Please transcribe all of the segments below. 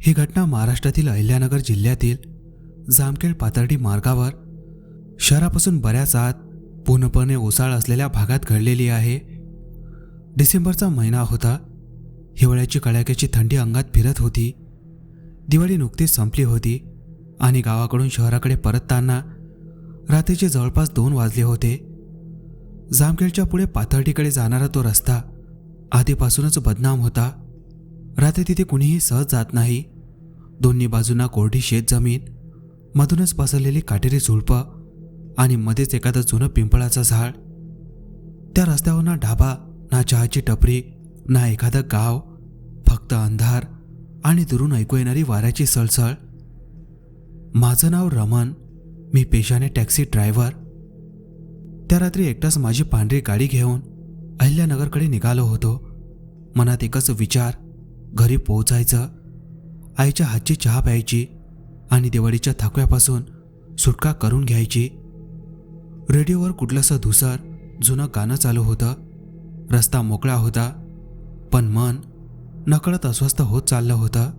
ही घटना महाराष्ट्रातील अहिल्यानगर जिल्ह्यातील जामखेड पाथर्डी मार्गावर शहरापासून बऱ्याच आत पूर्णपणे ओसाळ असलेल्या भागात घडलेली आहे. डिसेंबरचा महिना होता. हिवाळ्याची कडाक्याची थंडी अंगात फिरत होती. दिवाळी नुकतीच संपली होती आणि गावाकडून शहराकडे परतताना रात्रीचे जवळपास दोन वाजले होते. जामखेडच्या पुढे पाथर्डीकडे जाणारा तो रस्ता आधीपासूनच बदनाम होता. रात्री तिथे कुणीही सहज जात नाही. दोन्ही बाजूंना कोरडी शेत जमीन मधूनच पसरलेली काटेरी झुडपं आणि मध्येच एखादं जुनं पिंपळाचं झाड. त्या रस्त्यावर ना ढाबा ना चहाची टपरी ना एखादं गाव फक्त अंधार आणि दुरून ऐकू येणारी वाऱ्याची सळसळ. माझं नाव रमन मी पेशाने टॅक्सी ड्रायव्हर. त्या रात्री एकटाच माझी पांढरी गाडी घेऊन अहिल्यानगरकडे निघालो होतो. मनात एकच विचार घरी पोहोचायचं आईच्या हातची चहा प्यायची आणि दिवाळीच्या थकव्यापासून सुटका करून घ्यायची. रेडिओवर कुठलंसं धुसर जुनं गाणं चालू होतं. रस्ता मोकळा होता पण मन नकळत अस्वस्थ होत चाललं होतं.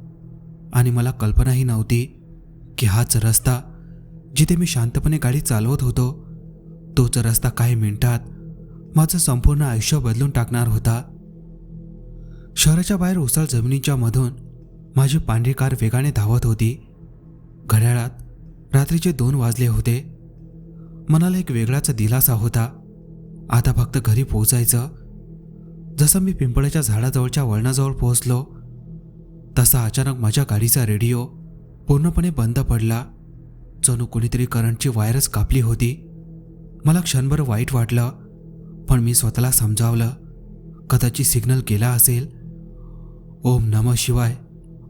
आणि मला कल्पनाही नव्हती की हाच रस्ता जिथे मी शांतपणे गाडी चालवत होतो तोच रस्ता काही मिनिटात माझं संपूर्ण आयुष्य बदलून टाकणार होता. शहराच्या बाहेर ओसाळ जमिनीच्या मधून माझी पांढरी कार वेगाने धावत होती. घड्याळात रात्रीचे दोन वाजले होते. मनाला एक वेगळाच दिलासा होता. आता फक्त घरी पोहोचायचं. जसं मी पिंपळाच्या झाडाजवळच्या वळणाजवळ पोहोचलो तसा अचानक माझ्या गाडीचा रेडिओ पूर्णपणे बंद पडला. जणू कोणीतरी करंटची वायरच कापली होती. मला क्षणभर वाईट वाटलं पण मी स्वतःला समजावलं. कदाचित सिग्नल गेला असेल. ओम नम शिवाय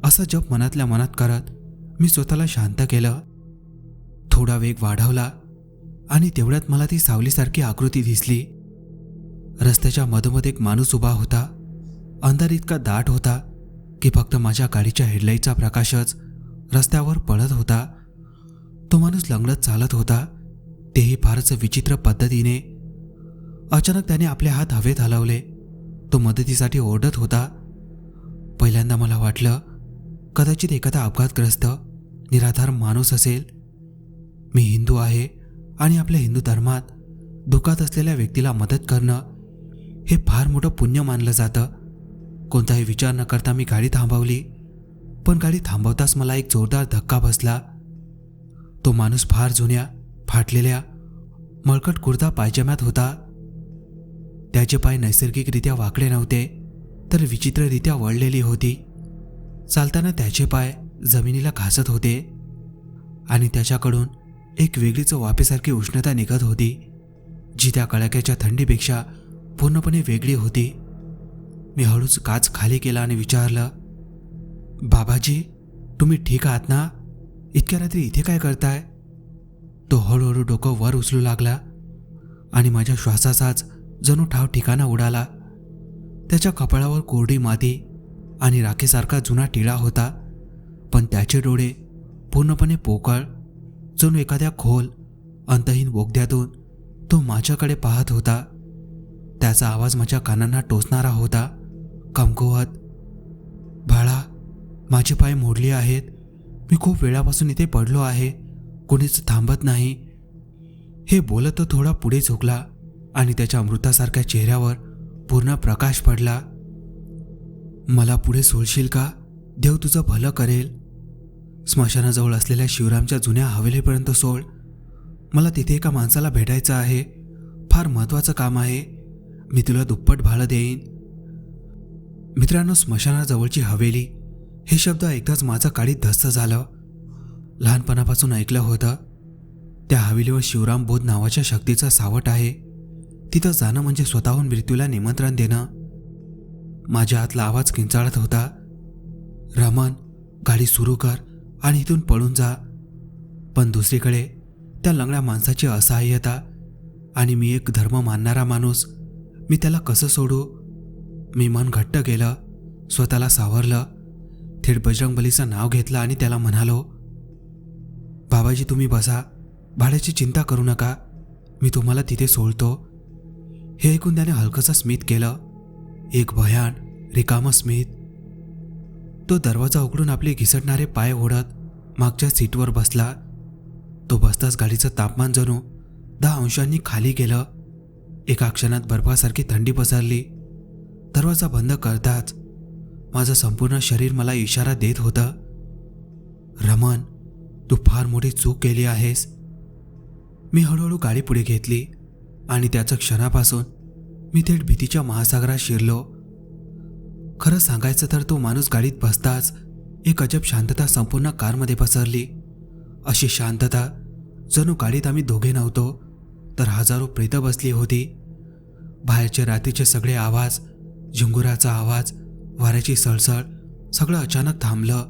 असं जप मनातल्या मनात करत मी स्वतःला शांत केलं. थोडा वेग वाढवला आणि तेवढ्यात मला ती सावलीसारखी आकृती दिसली. रस्त्याच्या मधोमध एक माणूस उभा होता. अंधार इतका दाट होता की फक्त माझ्या गाडीच्या हेडलाईटचा प्रकाशच रस्त्यावर पडत होता. तो माणूस लंगडत चालत होता. तेही फारच विचित्र पद्धतीने. अचानक त्याने आपले हात हवेत हलवले. तो मदतीसाठी ओरडत होता. पहिल्यांदा मला वाटलं कदाचित एखादा अपघातग्रस्त निराधार माणूस असेल. मी हिंदू आहे आणि आपल्या हिंदू धर्मात दुखात असलेल्या व्यक्तीला मदत करणं हे फार मोठं पुण्य मानलं जातं. कोणताही विचार न करता मी गाडी थांबवली. पण गाडी थांबवताच मला एक जोरदार धक्का बसला. तो माणूस फार जुन्या फाटलेल्या मळकट कुर्ता पायजम्यात होता. त्याचे पाय नैसर्गिकरित्या वाकडे नव्हते तर विचित्ररित्या वळलेली होती. चालताना त्याचे पाय जमिनीला घासत होते आणि त्याच्याकडून एक वेगळीच वाफेसारखी उष्णता निघत होती जी त्या कडाक्याच्या थंडीपेक्षा पूर्णपणे वेगळी होती. मी हळूच काच खाली केला आणि विचारलं बाबाजी तुम्ही ठीक आहात ना? इतक्या रात्री इथे काय करताय? तो हळूहळू डोकं वर उचलू लागला आणि माझ्या श्वासाचाच जणू ठाव ठिकाणा उडाला. त्याच्या कपाळावर कोरडी माती आणि राखेसारखा जुना टिळा होता पण त्याचे डोळे पूर्णपणे पोकळ. जणू एखाद्या खोल अंतहीन बोगद्यातून तो माझ्याकडे पाहत होता. त्याचा आवाज माझ्या कानांना टोचणारा होता. कमकुवत बाळा माझे पाय मोडले आहेत. मी खूप वेळापासून इथे पडलो आहे. कोणीच थांबत नाही. हे बोलत तो थोडा पुढे झोकला आणि त्याच्या मृतासारख्या चेहऱ्यावर पूर्ण प्रकाश पडला. मला पुढे सोडशील का? देव तुझं भलं करेल. स्मशानाजवळ असलेल्या शिवरामच्या जुन्या हवेलीपर्यंत सोड. मला तिथे एका माणसाला भेटायचं आहे. फार महत्त्वाचं काम आहे. मी तुला दुप्पट भाडं देईन. मित्रांनो स्मशानाजवळची हवेली हे शब्द ऐकताच माझं काळी धस्त झालं. लहानपणापासून ऐकलं होतं. त्या हवेलीवर शिवराम बोध नावाच्या शक्तीचा सावट आहे. तिथं जाणं म्हणजे स्वतःहून मृत्यूला निमंत्रण देणं. माझ्या हातला आवाज किंचाळत होता. रमन गाडी सुरू कर आणि इथून पळून जा. पण दुसरीकडे त्या लंगड्या माणसाची असहाय्यता. आणि मी एक धर्म मानणारा माणूस. मी त्याला कसं सोडू? मी मन घट्ट केलं. स्वतःला सावरलं. थेट बजरंगबलीचं नाव घेतलं आणि त्याला म्हणालो बाबाजी तुम्ही बसा. भाड्याची चिंता करू नका. मी तुम्हाला तिथे सोडतो. हे ऐकून त्याने हलकंसं स्मित केलं. एक भयान रिकामं स्मित. तो दरवाजा उघडून आपले घिसटणारे पाय ओढत मागच्या सीटवर बसला. तो बसताच गाडीचं तापमान जणू दहा अंशांनी खाली गेलं. एका क्षणात बर्फासारखी थंडी पसरली. दरवाजा बंद करताच माझं संपूर्ण शरीर मला इशारा देत होतं रमन तू फार मोठी चूक केली आहेस. मी हळूहळू गाडी पुढे घेतली आणि त्याच्या क्षणापासून मी थेट भीतीच्या महासागरात शिरलो. खरं सांगायचं तर तो माणूस गाडीत बसताच एक अजब शांतता संपूर्ण कारमध्ये पसरली. अशी शांतता जणू गाडीत आम्ही दोघे नव्हतो तर हजारो प्रेतं बसली होती. बाहेरचे रात्रीचे सगळे आवाज झिंगुराचा आवाज वाऱ्याची सळसळ सगळं अचानक थांबलं.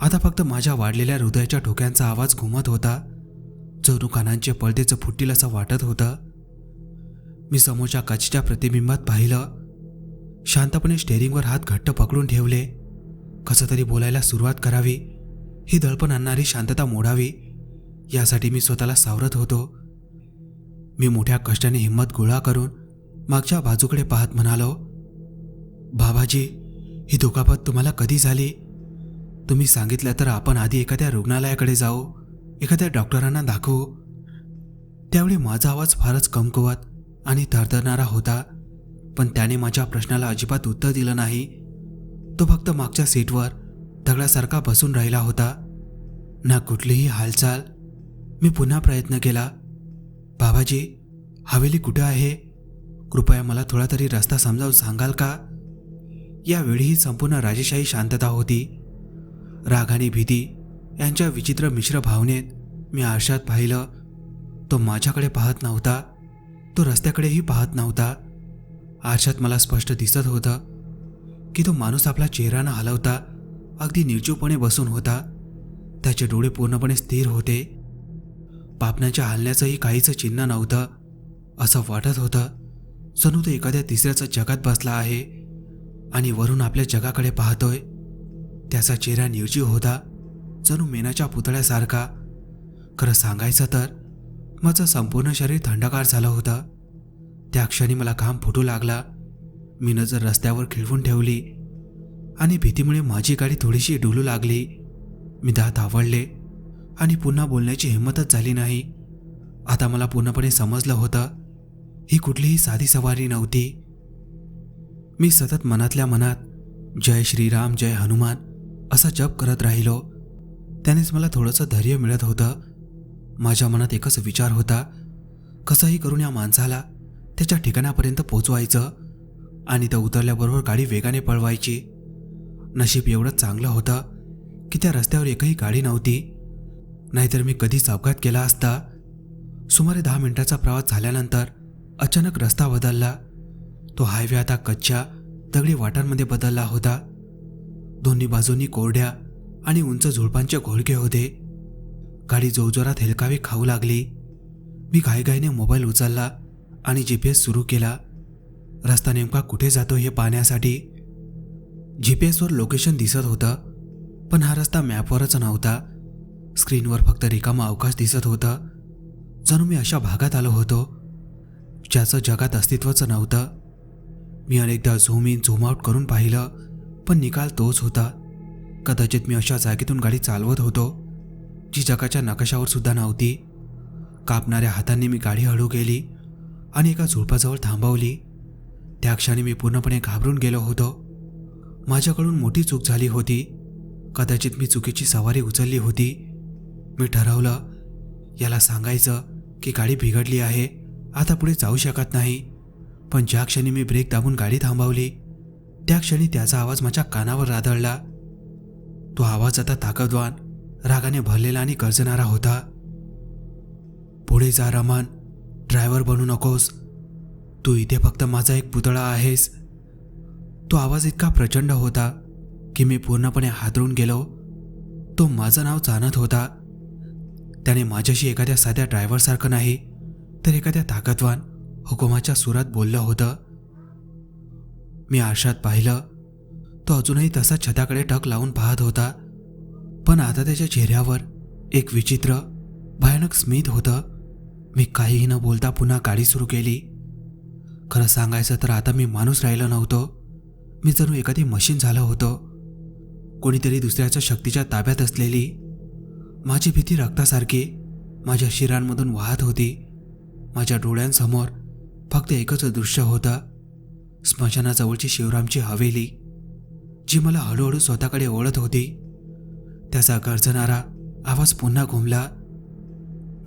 आता फक्त माझ्या वाढलेल्या हृदयाच्या ठोक्यांचा आवाज घुमत होता. जणू कानांचे पडदेचं फुटतील असं वाटत होतं. मी समोरच्या काचीच्या प्रतिबिंबात पाहिलं. शांतपणे स्टेअरिंगवर हात घट्ट पकडून ठेवले. कसं तरी बोलायला सुरुवात करावी. ही दळपण आणणारी शांतता मोडावी. यासाठी मी स्वतःला सावरत होतो. मी मोठ्या कष्टाने हिंमत गोळा करून मागच्या बाजूकडे पाहत म्हणालो बाबाजी ही दुखापत तुम्हाला कधी झाली? तुम्ही सांगितलं तर आपण आधी एखाद्या रुग्णालयाकडे जाऊ एखाद्या डॉक्टरांना दाखवू. त्यावेळी माझा आवाज फारच कमकुवत आणि थरथरणारा होता पण त्याने माझ्या प्रश्नाला अजिबात उत्तर दिलं नाही. तो फक्त मागच्या सीटवर दगडासारखा बसून राहिला होता. ना कुठलीही हालचाल. मी पुन्हा प्रयत्न केला. बाबाजी हवेली कुठं आहे? कृपया मला थोडा तरी रस्ता समजावून सांगाल का? यावेळीही संपूर्ण राजेशाही शांतता होती. राग आणि भीती यांच्या विचित्र मिश्र भावनेत मी आरशात पाहिलं. तो माझ्याकडे पाहत नव्हता. तो रस्त्याकडेही पाहत नव्हता. आरशात मला स्पष्ट दिसत होतं की तो माणूस आपला चेहरा न हलवता अगदी निर्जीवपणे बसून होता. त्याचे डोळे पूर्णपणे स्थिर होते. पापण्याच्या हलण्याचंही काहीच चिन्ह नव्हतं. असं वाटत होतं जणू तो एखाद्या तिसऱ्याचं जगात बसला आहे. आणि वरून आपल्या जगाकडे पाहतोय. त्याचा चेहरा निर्जीव होता जणू मेनाच्या पुतळ्यासारखा. खरं सांगायचं तर माझं संपूर्ण शरीर थंडगार झालं होतं. त्या क्षणी मला घाम फुटू लागला. मी नजर रस्त्यावर खिळवून ठेवली. आणि भीतीमुळे माझी गाडी थोडीशी डुलू लागली. मी दात आवडले आणि पुन्हा बोलण्याची हिंमतच झाली नाही. आता मला पूर्णपणे समजलं होतं ही कुठलीही साधी सवारी नव्हती. मी सतत मनातल्या मनात जय श्रीराम जय हनुमान असा जप करत राहिलो. त्यानेच मला थोडंसं धैर्य मिळत होतं. माझ्या मनात एकच विचार होता कसंही करून या माणसाला त्याच्या ठिकाणापर्यंत पोचवायचं आणि त्या उतरल्याबरोबर गाडी वेगाने पळवायची. नशीब एवढं चांगलं होतं की त्या रस्त्यावर एकही गाडी नव्हती. नाहीतर मी कधीच अपघात केला असता. सुमारे दहा मिनिटाचा प्रवास झाल्यानंतर अचानक रस्ता बदलला. तो हायवे आता कच्च्या दगडी वाटांमध्ये बदलला होता. दोन्ही बाजूंनी कोरड्या आणि उंच झुडपांचे घोळके होते. गाडी जोरजोरात हेलकावी खाऊ लागली. मी घाईघाईने मोबाईल उचलला आणि जी पी एस सुरू केला. रस्ता नेमका कुठे जातो हे पाहण्यासाठी. जी पी एसवर लोकेशन दिसत होतं पण हा रस्ता मॅपवरच नव्हता. स्क्रीनवर फक्त रिकामा अवकाश दिसत होता. जणू मी अशा भागात आलो होतो ज्याचं जगात अस्तित्वच नव्हतं. मी अनेकदा झूम इन झूम आउट करून पाहिलं पण निकाल तोच होता. कदाचित मी अशा जागेतून गाडी चालवत होतो जी जगाच्या नकाशावर सुद्धा नव्हती. कापणाऱ्या हातांनी मी गाडी हळू गेली आणि एका झुडपाजवळ थांबवली. त्या क्षणी मी पूर्णपणे घाबरून गेलो होतो. माझ्याकडून मोठी चूक झाली होती. कदाचित मी चुकीची सवारी उचलली होती. मी ठरवलं याला सांगायचं की गाडी बिघडली आहे आता पुढे जाऊ शकत नाही. पण ज्या क्षणी मी ब्रेक दाबून गाडी थांबवली त्या क्षणी त्याचा आवाज माझ्या कानावर रादळला. तो आवाज आता ताकदवान रागाने भरलेला आणि गर्जणारा होता. पुढे जा रमन ड्रायव्हर बनू नकोस. तू इथे फक्त माझा एक पुतळा आहेस. तो आवाज इतका प्रचंड होता की मी पूर्णपणे हादरून गेलो. तो माझं नाव जाणत होता. त्याने माझ्याशी एखाद्या साध्या ड्रायव्हरसारखं नाही तर एखाद्या ताकदवान. हुकुमाच्या सुरात बोललं होतं. मी आरशात पाहिलं तो अजूनही तसा छताकडे टक लावून पाहत होता. पण आता त्याच्या चेहऱ्यावर एक विचित्र भयानक स्मित होतं. मी काहीही न बोलता पुन्हा गाडी सुरू केली. खरं सांगायचं तर आता मी माणूस राहिलो नव्हतो. मी जणू एखादी मशीन झालं होतो. कोणीतरी दुसऱ्याच्या शक्तीच्या ताब्यात असलेली. माझी भीती रक्तासारखी माझ्या शिरांमधून वाहत होती. माझ्या डोळ्यांसमोर फक्त एकच दृश्य होतं. स्मशानाजवळची शिवरामची हवेली जी मला हळूहळू स्वतःकडे ओढत होती. त्याचा गरजणारा आवाज पुन्हा घुमला.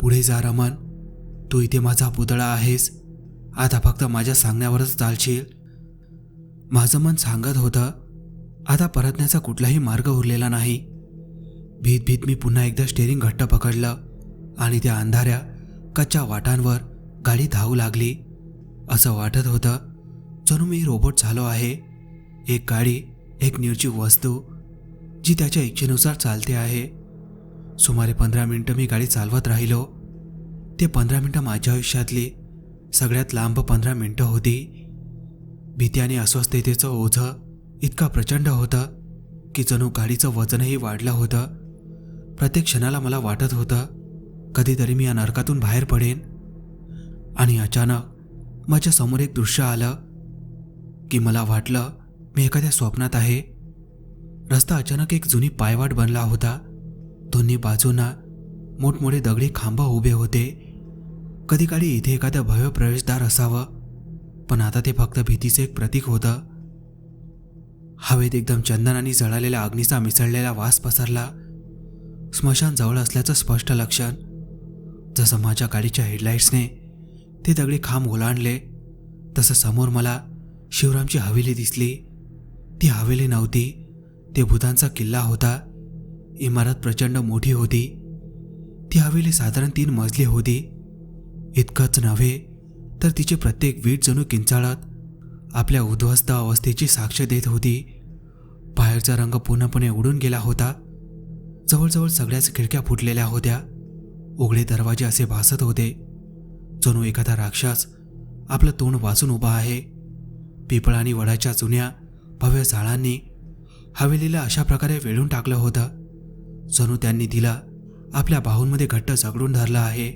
पुढे जा रमन तू इथे माझा पुतळा आहेस. आता फक्त माझ्या सांगण्यावरच चालशील. माझं मन सांगत होतं. आता परतण्याचा कुठलाही मार्ग उरलेला नाही. भीत भीत मी पुन्हा एकदा स्टेरिंग घट्ट पकडलं आणि त्या अंधाऱ्या कच्च्या वाटांवर गाडी धावू लागली. असं वाटत होतं जणू मी रोबोट झालो आहे. एक गाडी एक निर्जीव वस्तू जी त्याच्या इच्छेनुसार चालते आहे. सुमारे पंधरा मिनटं मी गाडी चालवत राहिलो. ते पंधरा मिनटं माझ्या आयुष्यातली सगळ्यात लांब पंधरा मिनटं होती. भीती आणि अस्वस्थतेचं ओझं इतका प्रचंड होतं की जणू गाडीचं वजनही वाढलं होतं. प्रत्येक क्षणाला मला वाटत होतं कधीतरी मी या नरकातून बाहेर पडेन आणि अचानक माझ्यासमोर एक दृश्य आलं की मला वाटलं मी एखाद्या स्वप्नात आहे. रस्ता अचानक एक जुनी पायवाट बनला होता. दोन्ही बाजूंना मोठमोठे दगडी खांब उभे होते. कधी काळी इथे एखादं भव्य प्रवेशद्वार असावं पण आता ते फक्त भीतीचं एक प्रतीक होतं. हवेत एकदम चंदन आणि जळालेल्या अग्नीचा मिसळलेला वास पसरला. स्मशान जवळ असल्याचं स्पष्ट लक्षण जसं माझ्या गाडीच्या हेडलाईट्सने ते दगडी खांब ओलांडले. तसं समोर मला शिवरामची हवेली दिसली. ती हवेली नव्हती. ते भूतांचा किल्ला होता. इमारत प्रचंड मोठी होती. ती हवेली साधारण तीन मजली होती. इतकंच नव्हे तर तिची प्रत्येक वीट जणू किंचाळत आपल्या उद्ध्वस्त अवस्थेची साक्ष देत होती. बाहेरचा रंग पूर्णपणे उडून गेला होता. जवळजवळ सगळ्याच खिडक्या फुटलेल्या होत्या. उघडे दरवाजे असे भासत होते. जणू एखादा राक्षस आपलं तोंड वाचून उभा आहे. पिपळ आणि वडाच्या जुन्या भव्य झाडांनी हवेलीला अशा प्रकारे वेळून टाकलं होतं. जणू त्यांनी तिला आपल्या बाहूंमध्ये घट्ट जगडून धरलं आहे.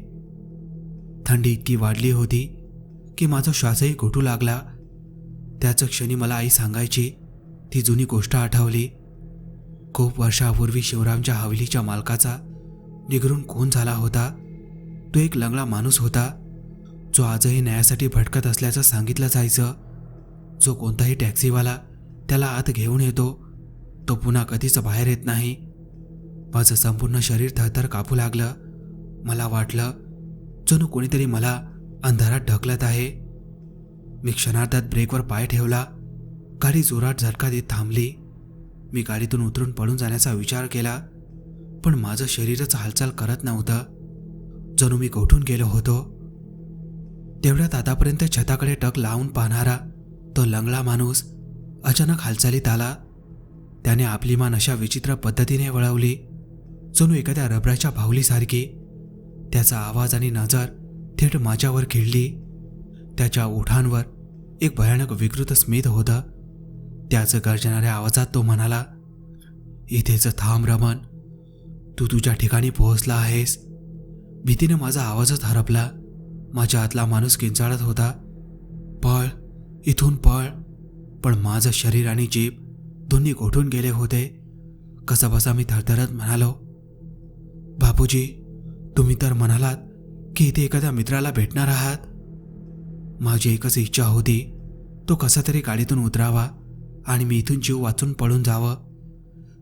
थंडी इतकी वाढली होती की माझा श्वासही घोटू लागला. त्याच क्षणी मला आई सांगायची ती जुनी गोष्ट आठवली. खूप वर्षापूर्वी शिवरामच्या हवेलीच्या मालकाचा निघरून खून झाला होता. तो एक लंगडा माणूस होता. जो आजही न्यायासाठी भटकत असल्याचं सांगितलं जायचं. जो कोणताही टॅक्सीवाला त्याला आत घेऊन येतो तो पुन्हा कधीच बाहेर येत नाही. माझं संपूर्ण शरीर थरथर कापू लागलं. मला वाटलं जणू कोणीतरी मला अंधारात ढकलत आहे. मी क्षणार्धात ब्रेकवर पाय ठेवला. गाडी जोरात झटका देत थांबली. मी गाडीतून उतरून पळून जाण्याचा विचार केला. पण माझं शरीरच हालचाल करत नव्हतं. जणू मी गोठून गेलो होतो. तेवढ्यात आतापर्यंत छताकडे टक लावून पाहणारा तो लंगडा माणूस अचानक हालचालीत आला. त्याने आपली मान अशा विचित्र पद्धतीने वळवली. जणू एखाद्या रबराच्या भावलीसारखी त्याचा आवाज आणि नजर थेट माझ्यावर खिळली. त्याच्या ओठांवर एक भयानक विकृत स्मित होतं. त्याच गर्जणाऱ्या आवाजात तो म्हणाला इथेच थांब रमन. तू तुझ्या ठिकाणी पोहोचला आहेस. भीतीने माझा आवाजच हरपला. माझ्या आतला माणूस किंचाळत होता. पळ इथून पळ. पण माझं शरीर आणि जीभ दोन्ही गोठून गेले होते. कसाबसा मी थरथरत म्हणालो बापूजी तुम्ही तर म्हणालात की इथे एखाद्या मित्राला भेटणार आहात. माझी एकच इच्छा होती तो कसा तरी गाडीतून उतरावा आणि मी इथून जीव वाचून पळून जावं.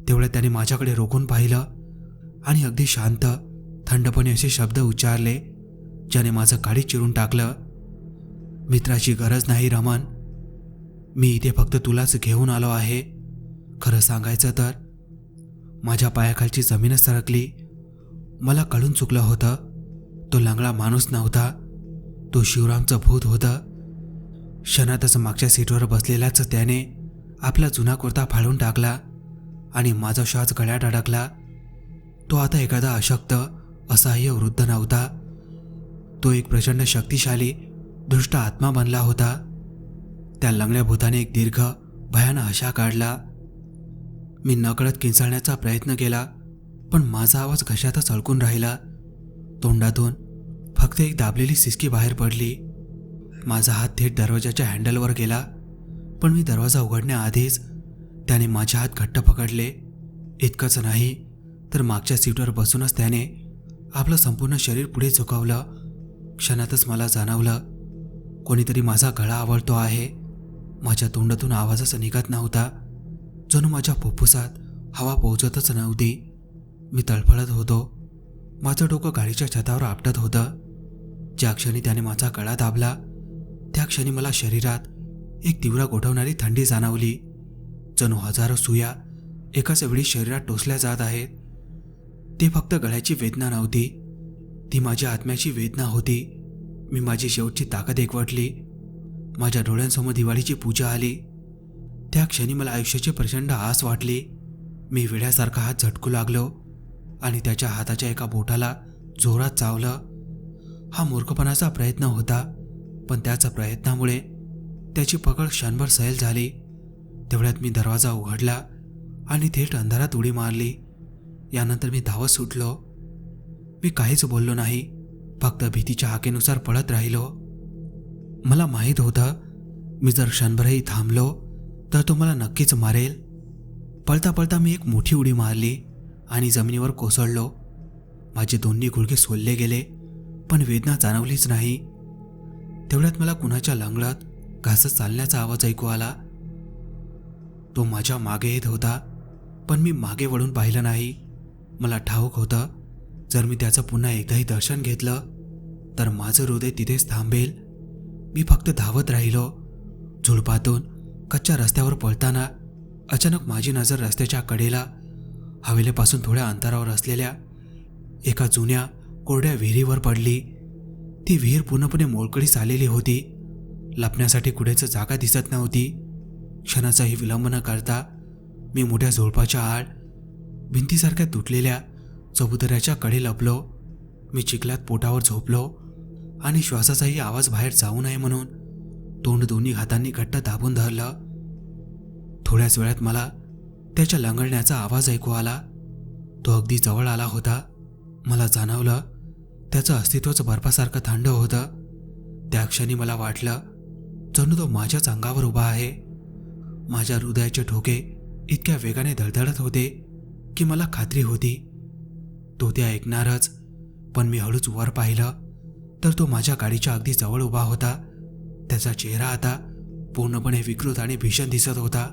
तेवढ्या त्याने माझ्याकडे रोखून पाहिलं आणि अगदी शांत थंडपणे असे शब्द उच्चारले ज्याने माझं गाडी चिरून टाकलं. मित्राची गरज नाही रमन. मी इथे फक्त तुलाच घेऊन आलो आहे. खरं सांगायचं तर माझ्या पायाखालची जमीनच सरकली. मला कळून चुकलं होतं. तो लंगडा माणूस नव्हता. तो शिवरामचं भूत होतं. क्षणातच मागच्या सीटवर बसलेलाच त्याने आपला जुना कुर्ता फाडून टाकला आणि माझा श्वास गळ्यात अडकला. तो आता एखादा अशक्त असह्य वृद्ध नव्हता. तो एक प्रचंड शक्तिशाली दृष्ट आत्मा बनला होता. त्या लंगड्या भूताने एक दीर्घ भयान हशा काढला. मी नकळत किंचाळण्याचा प्रयत्न केला पण माझा आवाज घशातच अडकून राहिला. तोंडातून फक्त एक दाबलेली सिसकी बाहेर पडली. माझा हात थेट दरवाजाच्या हँडलवर गेला पण मी दरवाजा उघडण्याआधीच त्याने माझे हात घट्ट पकडले. इतकंच नाही तर मागच्या सीटवर बसूनच त्याने आपलं संपूर्ण शरीर पुढे झुकवलं. क्षणातच मला जाणवलं कोणीतरी माझा गळा आवडतो आहे. माझ्या तोंडातून आवाजच निघत नव्हता. जणू माझ्या फुफ्फुसात हवा पोहोचतच नव्हती. मी तळफळत होतो. माझं डोकं गाडीच्या छतावर आपटत होतं. ज्या क्षणी त्याने माझा गळा दाबला त्या क्षणी मला शरीरात एक तीव्र गोठवणारी थंडी जाणवली. जणू हजारो सुया एकाच वेळी शरीरात टोचल्या जात आहेत. ते फक्त गळ्याची वेदना नव्हती. ती माझ्या आत्म्याची वेदना होती. मी माझी शेवटची ताकद एकवटली. माझ्या डोळ्यांसमोर दिवाळीची पूजा आली. त्या क्षणी मला आयुष्याची प्रचंड आस वाटली. मी विड्यासारखा हात झटकू लागलो आणि त्याच्या हाताच्या एका बोटाला जोरात चावलं. हा मूर्खपणाचा प्रयत्न होता पण त्याचा प्रयत्नामुळे त्याची पकड क्षणभर सैल झाली. तेवढ्यात मी दरवाजा उघडला आणि थेट अंधारात उडी मारली. यानंतर मी धावत सुटलो. मी काहीच बोललो नाही. फक्त भीतीच्या हाकेनुसार पळत राहिलो. मला माहीत होतं मी जर क्षणभरही थांबलो तर तो मला नक्कीच मारेल. पळता पळता मी एक मोठी उडी मारली आणि जमिनीवर कोसळलो. माझे दोन्ही गुडघे सोलले गेले पण वेदना जाणवलीच नाही. तेवढ्यात मला कुणाच्या लंगडात घासत चालण्याचा आवाज ऐकू आला. तो माझ्या मागे येत होता पण मी मागे वळून पाहिलं नाही. मला ठाऊक होतं जर मी त्याचं पुन्हा एकदाही दर्शन घेतलं तर माझं हृदय तिथेच थांबेल. मी फक्त धावत राहिलो. झुडपातून कच्च्या रस्त्यावर पळताना अचानक माझी नजर रस्त्याच्या कडेला हवेलीपासून थोड्या अंतरावर असलेल्या एका जुन्या कोरड्या विहिरीवर पडली. ती विहीर पूर्णपणे मोळकडीस आलेली होती. लपण्यासाठी कुठेच जागा दिसत नव्हती. क्षणाचाही विलंब न करता मी मोठ्या झोडपाच्या आड भिंतीसारख्या तुटलेल्या चबुतऱ्याच्या कडे लपलो. मी चिखलात पोटावर झोपलो आणि श्वासाचाही आवाज बाहेर जाऊ नये म्हणून तोंड दोन्ही हातांनी घट्ट दाबून धरलं. थोड्याच वेळात मला त्याच्या लंगडण्याचा आवाज ऐकू आला. तो अगदी जवळ आला होता. मला जाणवलं त्याचं अस्तित्वच बर्फासारखं थंड होतं. त्या क्षणी मला वाटलं जणू तो माझ्याच अंगावर उभा आहे. माझ्या हृदयाचे ठोके इतक्या वेगाने धडधडत होते की मला खात्री होती. तो ते ऐकणारच. पण मी हळूच वर पाहिलं तर तो माझ्या गाडीच्या अगदी जवळ उभा होता. त्याचा चेहरा आता पूर्णपणे विकृत आणि भीषण दिसत होता.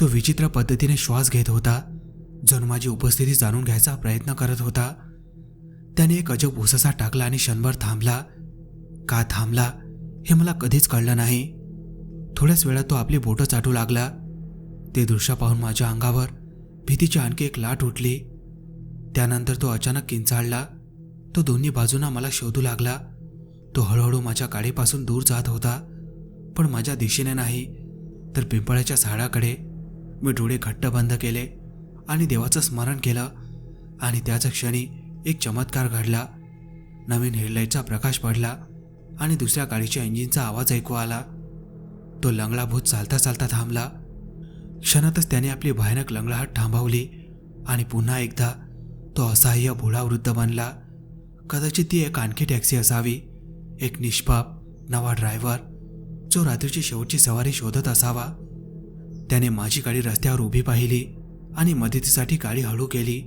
तो विचित्र पद्धतीने श्वास घेत होता जणू माझी उपस्थिती जाणून घ्यायचा प्रयत्न करत होता. त्याने एक अजब भुससा टाकला आणि क्षणभर थांबला. का थांबला हे मला कधीच कळलं नाही. थोड्याच वेळात तो आपली बोटं चाटू लागला. ते दृश्य पाहून माझ्या अंगावर भीतीची आणखी एक लाट उठली. त्यानंतर तो अचानक किंचाळला. तो दोन्ही बाजूंना मला शोधू लागला. तो हळूहळू माझ्या गाडीपासून दूर जात होता. पण माझ्या दिशेने नाही तर पिंपळाच्या झाडाकडे. मी डोळे घट्ट बंद केले आणि देवाचं स्मरण केलं. आणि त्याच क्षणी एक चमत्कार घडला. नवीन हेडलाईटचा प्रकाश पडला आणि दुसऱ्या गाडीच्या इंजिनचा आवाज ऐकू आला. तो लंगडाभूत चालता चालता थांबला. क्षणातच त्याने आपली भयानक लंगडाहट थांबवली आणि पुन्हा एकदा तो असहाय्य भोळा वृद्ध बनला. कदाचित ती एक आणखी टॅक्सी असावी एक निष्पाप नवा ड्रायव्हर जो रात्रीची शेवटची सवारी शोधत असावा. त्याने माझी गाडी रस्त्यावर उभी पाहिली आणि मदतीसाठी गाडी हळू केली.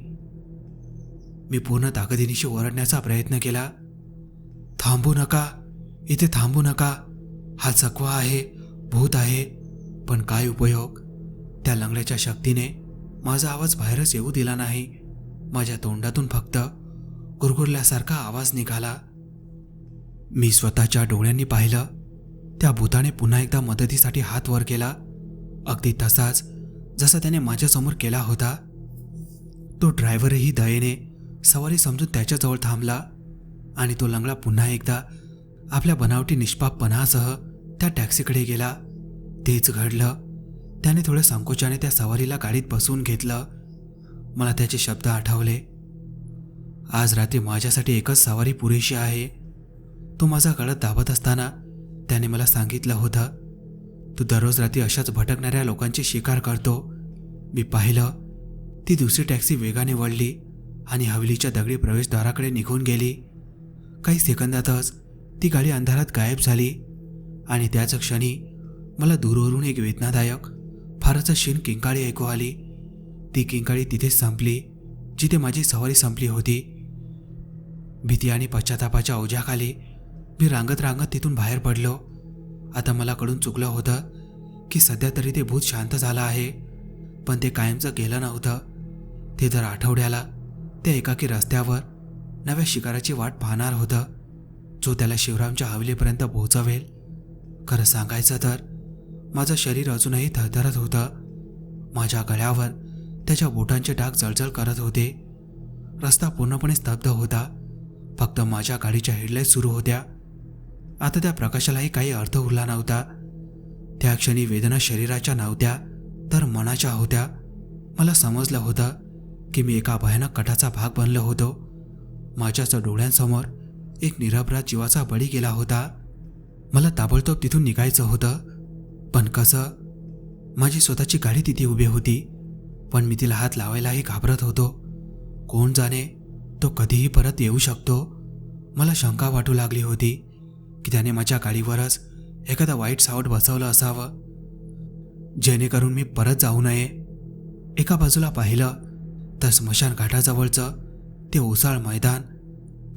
मी पूर्ण ताकदीनिशी ओरडण्याचा प्रयत्न केला. थांबू नका इथे थांबू नका. हा चकवा आहे भूत आहे पण काय उपयोग? त्या लंगड्याच्या शक्तीने माझा आवाज बाहेरच येऊ दिला नाही. माझ्या तोंडातून फक्त गुरगुरल्यासारखा आवाज निघाला. मी स्वतःच्या डोळ्यांनी पाहिलं. त्या भूताने पुन्हा एकदा मदतीसाठी हात वर केला. अगदी तसाच जसा त्याने माझ्यासमोर केला होता. तो ड्रायव्हरही दयेने सवारी समजून त्याच्याजवळ थांबला आणि तो लंगडा पुन्हा एकदा आपल्या बनावटी निष्पापपणासह त्या टॅक्सीकडे गेला. तेच घडलं. त्याने थोड्या संकोचाने त्या सवारीला गाडीत बसवून घेतलं. मला त्याचे शब्द आठवले. आज रात्री माझ्यासाठी एकच सवारी पुरेशी आहे. तो माझा गळत दाबत असताना त्याने मला सांगितलं होतं तू दररोज रात्री अशाच भटकणाऱ्या लोकांची शिकार करतो. मी पाहिलं ती दुसरी टॅक्सी वेगाने वळली आणि हवेलीच्या दगडी प्रवेशद्वाराकडे निघून गेली. काही सेकंदातच ती गाडी अंधारात गायब झाली आणि त्याच क्षणी मला दूरवरून एक वेदनादायक फारच क्षीण किंकाळी ऐकू आली. ती किंकाळी तिथेच संपली जिथे माझी सवारी संपली होती. भीती आणि पश्चातापाच्या ओझ्याखाली मी रांगत रांगत तिथून बाहेर पडलो. आता मला कडून चुकलं होतं की सध्या तरी ते भूत शांत झालं आहे पण ते कायमचं गेलं नव्हतं. ते दर आठवड्याला त्या एकाकी रस्त्यावर नव्या शिकाराची वाट पाहणार होतं जो त्याला शिवरामच्या हवेलीपर्यंत पोहोचवेल. खरं सांगायचं तर माझं शरीर अजूनही थरथरत होतं. माझ्या गळ्यावर त्याच्या बोटांचे डाग जळजळ करत होते. रस्ता पूर्णपणे स्तब्ध होता. फक्त माझ्या गाडीच्या हेडलाईट सुरू होत्या. आता त्या प्रकाशालाही काही अर्थ उरला नव्हता. त्या क्षणी वेदना शरीराच्या नव्हत्या तर मनाच्या होत्या. मला समजलं होतं की मी एका भयानक कटाचा भाग बनलो होतो. माझ्याच डोळ्यांसमोर एक निरपराध जीवाचा बळी गेला होता. मला ताबडतोब तिथून निघायचं होतं. पण कसं? माझी स्वतःची गाडी तिथे उभी होती. पण मी तिला हात लावायलाही घाबरत होतो. कोण जाणे तो कधीही परत येऊ शकतो. मला शंका वाटू लागली होती की त्याने माझ्या गाडीवरच एखादा वाईट सावट बसवलं असावं. जेणेकरून मी परत जाऊ नये. एका बाजूला पाहिलं तर स्मशान घाटाजवळचं ते ओसाळ मैदान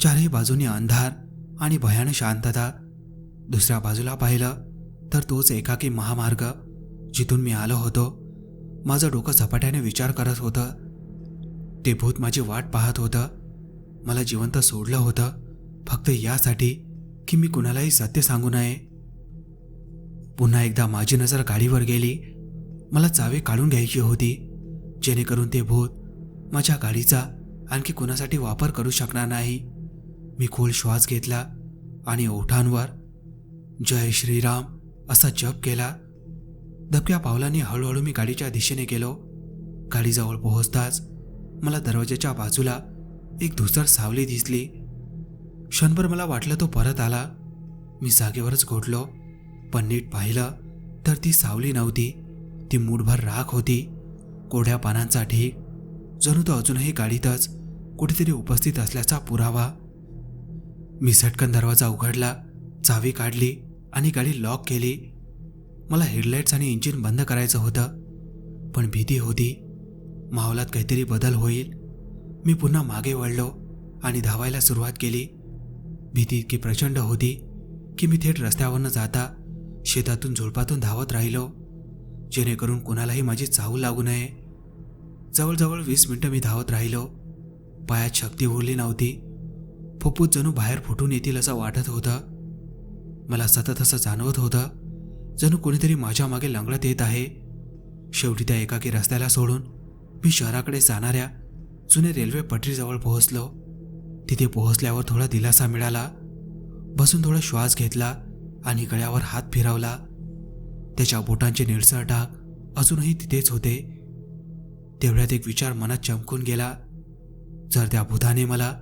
चारही बाजूनी अंधार आणि भयान शांतता. दुसऱ्या बाजूला पाहिलं तर तोच एकाकी महामार्ग जिथून मी आलो होतो. माझं डोकं झपाट्याने विचार करत होतं. ते भूत माझी वाट पाहत होतं. मला जिवंत सोडलं होतं. फक्त यासाठी की मी कुणालाही सत्य सांगू नये. पुन्हा एकदा माझी नजर गाडीवर गेली. मला चावे काढून घ्यायची होती. जेणेकरून ते भूत माझ्या गाडीचा आणखी कुणासाठी वापर करू शकणार नाही. मी खोल श्वास घेतला आणि ओठांवर जय श्रीराम असा जप केला. दबक्या पावलाने हळूहळू मी गाडीच्या दिशेने गेलो. गाडीजवळ पोहोचताच मला दरवाजाच्या बाजूला एक धुसर सावली दिसली. क्षणभर मला वाटलं तो परत आला. मी जागेवरच घोटलो पण नीट पाहिलं तर ती सावली नव्हती. ती मूठभर राख होती. कोड्या पानांचा ढीक जणू तो अजूनही गाडीतच कुठेतरी उपस्थित असल्याचा पुरावा. मी झटकन दरवाजा उघडला चावी काढली आणि गाडी लॉक केली. मला हेडलाईट्स आणि इंजिन बंद करायचं होतं. पण भीती होती. माहोलात काहीतरी बदल होईल. मी पुन्हा मागे वळलो आणि धावायला सुरुवात केली. भीती इतकी प्रचंड होती की मी थेट रस्त्यावरनं जाता शेतातून झुडपातून धावत राहिलो. जेणेकरून कुणालाही माझी चाहू लागू नये. जवळजवळ वीस मिनटं मी धावत राहिलो. पायात शक्ती उरली नव्हती. फुप्फूस जणू बाहेर फुटून येतील असं वाटत होतं. मला सतत असं जाणवत होतं. जणू कोणीतरी माझ्या मागे लंगडत येत आहे. शेवटी त्या एकाकी रस्त्याला सोडून मी शहराकडे जाणाऱ्या जुने रेल्वे पटरीजवळ पोहोचलो. तिथे पोहोचल्यावर थोडा दिलासा मिळाला. बसून थोडा श्वास घेतला आणि गळ्यावर हात फिरवला. त्याच्या बोटांचे निळसर डाग अजूनही तिथेच होते. तेवढ्यात एक विचार मनात चमकून गेला. जर त्या भूताने मला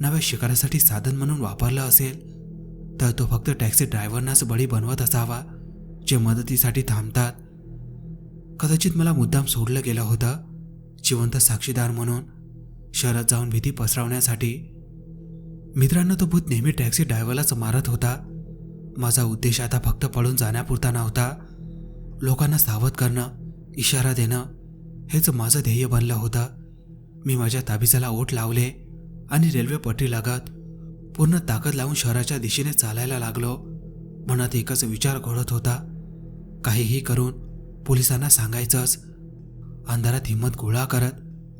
नव्या शिकारासाठी साधन म्हणून वापरलं असेल तर तो फक्त टॅक्सी ड्रायव्हरनाच बळी बनवत असावा. जे मदतीसाठी थांबतात. कदाचित मला मुद्दाम सोडलं गेलं होतं जिवंत साक्षीदार म्हणून शहरात जाऊन भीती पसरवण्यासाठी. मित्रांनो तो भूत नेहमी टॅक्सी ड्रायव्हरलाच मारत होता. माझा उद्देश आता फक्त पळून जाण्यापुरता नव्हता. लोकांना सावध करणं इशारा देणं हेच माझं ध्येय बनलं होतं. मी माझ्या ताबीजाला ओट लावले आणि रेल्वे पटरी लागत पूर्ण ताकद लावून शहराच्या दिशेने चालायला लागलो. मनात एकच विचार घडत होता काहीही करून पोलिसांना सांगायचंच. अंधारात हिंमत गोळा करत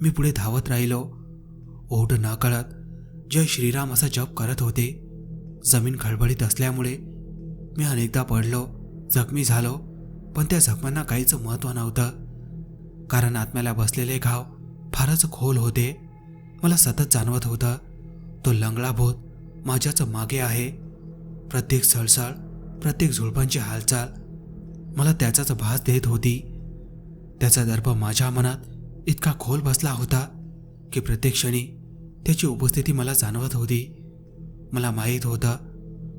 मी पुढे धावत राहिलो. ओढ न कळत जय श्रीराम असा जप करत होते. जमीन खळबळीत असल्यामुळे मी अनेकदा पडलो जखमी झालो पण त्या जखमांना काहीच महत्त्व नव्हतं. कारण आत्म्याला बसलेले घाव फारच खोल होते. मला सतत जाणवत होतं तो लंगडा भूत माझ्याच मागे आहे. प्रत्येक सळसळ प्रत्येक झुळपांची हालचाल मला त्याचाच भास देत होती. त्याचा दर्प माझ्या मनात इतका खोल बसला होता की प्रत्येक क्षणी त्याची उपस्थिती मला जाणवत होती. मला माहीत होतं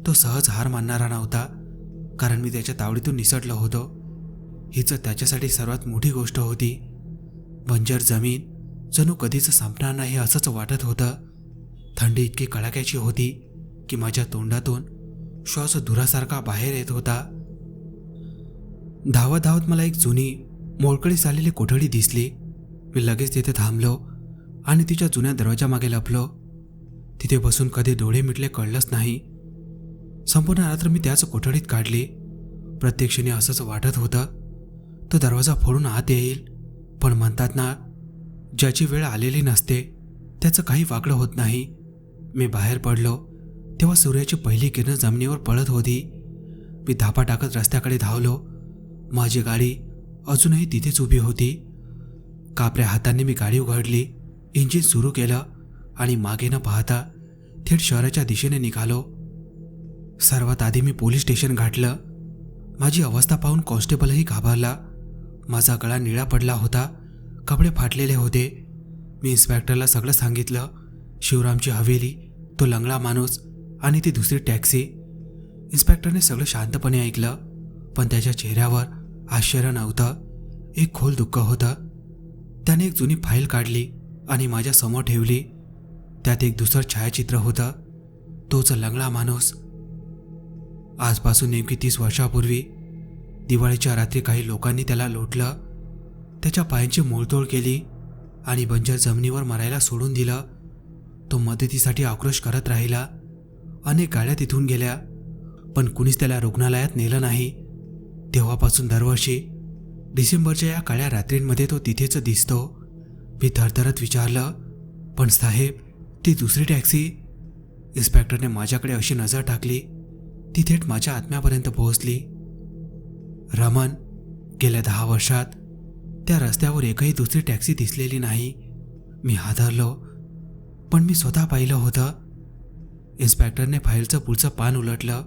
तो सहज हार मानणारा नव्हता कारण मी त्याच्या तावडीतून निसटलो होतो. हीच त्याच्यासाठी सर्वात मोठी गोष्ट होती. बंजर जमीन जणू कधीच संपणार नाही असंच वाटत होतं. थंडी इतकी कडाक्याची होती की माझ्या तोंडातून श्वास धुरासारखा बाहेर येत होता. धावत धावत मला एक जुनी मोळकळी झालेली कोठडी दिसली. मी लगेच तिथे थांबलो आणि तिच्या जुन्या दरवाजामागे लपलो. तिथे बसून कधी डोळे मिटले कळलंच नाही. संपूर्ण रात्र मी त्याच कोठडीत काढली. प्रत्यक्षिणी असंच वाटत होतं तो दरवाजा फोडून आत येईल. पण म्हणतात ना ज्याची वेळ आलेली नसते त्याचं काही वाकडं होत नाही. मी बाहेर पडलो तेव्हा सूर्याची पहिली किरण जमिनीवर पडत होती. मी धापा टाकत रस्त्याकडे धावलो माझी गाडी अजूनही तिथेच उभी होती. कापऱ्या हाताने मी गाडी उघडली. इंजिन सुरू केलं आणि मागे न पाहता थेट शहराच्या दिशेने निघालो. सर्वात आधी मी पोलीस स्टेशन गाठलं. माझी अवस्था पाहून कॉन्स्टेबलही घाबरला. माझा गळा निळा पडला होता. कपडे फाटलेले होते. मी इन्स्पेक्टरला सगळं सांगितलं. शिवरामची हवेली तो लंगडा माणूस आणि ती दुसरी टॅक्सी. इन्स्पेक्टरने सगळं शांतपणे ऐकलं. पण त्याच्या चेहऱ्यावर आश्चर्य नव्हतं. एक खोल दुःख होतं. त्याने एक जुनी फाईल काढली आणि माझ्यासमोर ठेवली. त्यात एक दुसरं छायाचित्र होतं. तोच लंगडा माणूस. आजपासून नेमकी तीस वर्षापूर्वी दिवाळीच्या रात्री काही लोकांनी त्याला लोटलं. त्याच्या पायांची मोडतोड केली आणि बंजर जमिनीवर मरायला सोडून दिलं. तो मदतीसाठी आक्रोश करत राहिला. अनेक गाड्या तिथून गेल्या पण कुणीच त्याला रुग्णालयात नेलं नाही. तेव्हापासून दरवर्षी डिसेंबरच्या या काळ्या रात्रींमध्ये तो तिथेच दिसतो. मी थरथरत विचारलं पण साहेब ती दुसरी टॅक्सी? इन्स्पेक्टरने माझ्याकडे अशी नजर टाकली. ती थेट माझ्या आत्म्यापर्यंत पोहोचली. रमन गेल्या दहा वर्षात त्या रस्त्यावर एकही दुसरी टॅक्सी दिसलेली नाही. मी हादरलो पण मी स्वतः पाहिलं होतं. इन्स्पेक्टरने फाईलचं पुढचं पान उलटलं.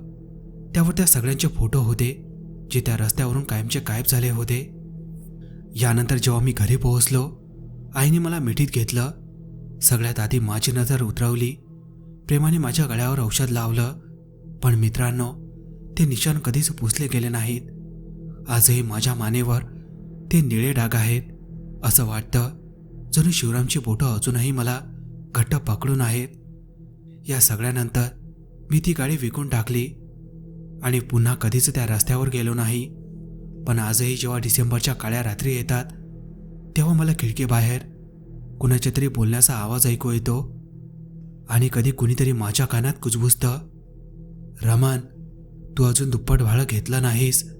त्यावर त्या सगळ्यांचे फोटो होते. जे त्या रस्त्यावरून कायमचे गायब झाले होते. यानंतर जेव्हा मी घरी पोहोचलो आईने मला मिठीत घेतलं. सगळ्यात आधी माझी नजर उतरवली. प्रेमाने माझ्या गळ्यावर औषध लावलं. पण मित्रांनो ते निशाण कधीच पुसले गेले नाहीत. आजही माझ्या मानेवर ते निळे डाग आहेत असं वाटतं जणू शिवरामची बोटं अजूनही मला घट्ट पकडून आहेत. या सगळ्यानंतर मी ती गाडी विकून टाकली. आणि पुन्हा कधीच त्या रस्त्यावर गेलो नाही. पण आजही जेव्हा डिसेंबरच्या काळ्या रात्री येतात तेव्हा मला खिडकीबाहेर कुणाच्या तरी बोलण्याचा आवाज ऐकू येतो. आणि कधी कुणीतरी माझ्या कानात कुजबुजतं रमन तू अजून दुप्पट भाडं घेतलं नाहीस.